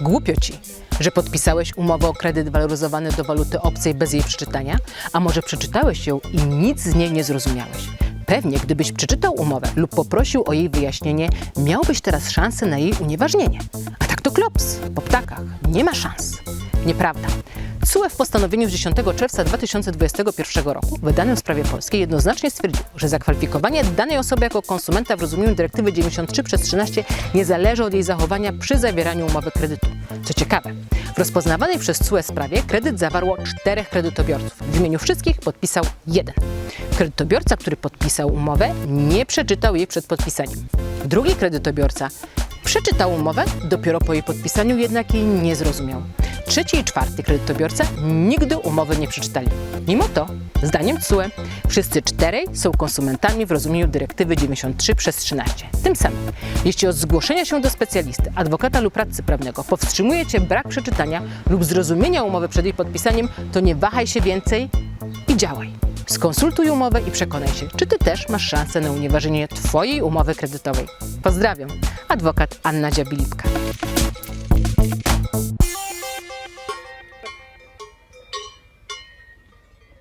Głupio ci, że podpisałeś umowę o kredyt waloryzowany do waluty obcej bez jej przeczytania, a może przeczytałeś ją i nic z niej nie zrozumiałeś. Pewnie, gdybyś przeczytał umowę lub poprosił o jej wyjaśnienie, miałbyś teraz szansę na jej unieważnienie. A tak to klops, po ptakach, nie ma szans. Nieprawda. CUE w postanowieniu z 10 czerwca 2021 roku, wydanym w sprawie polskiej, jednoznacznie stwierdził, że zakwalifikowanie danej osoby jako konsumenta w rozumieniu dyrektywy 93 przez 13 nie zależy od jej zachowania przy zawieraniu umowy kredytu. Co ciekawe, w rozpoznawanej przez CUE sprawie kredyt zawarło czterech kredytobiorców. W imieniu wszystkich podpisał jeden. Kredytobiorca, który podpisał umowę, nie przeczytał jej przed podpisaniem. Drugi kredytobiorca Przeczytał umowę, dopiero po jej podpisaniu jednak jej nie zrozumiał. Trzeci i czwarty kredytobiorca nigdy umowy nie przeczytali. Mimo to, zdaniem CUE, wszyscy czterej są konsumentami w rozumieniu dyrektywy 93 przez 13. Tym samym, jeśli od zgłoszenia się do specjalisty, adwokata lub radcy prawnego powstrzymuje Cię brak przeczytania lub zrozumienia umowy przed jej podpisaniem, to nie wahaj się więcej i działaj. Skonsultuj umowę i przekonaj się, czy ty też masz szansę na unieważnienie Twojej umowy kredytowej. Pozdrawiam, adwokat Anna Dziabilipka.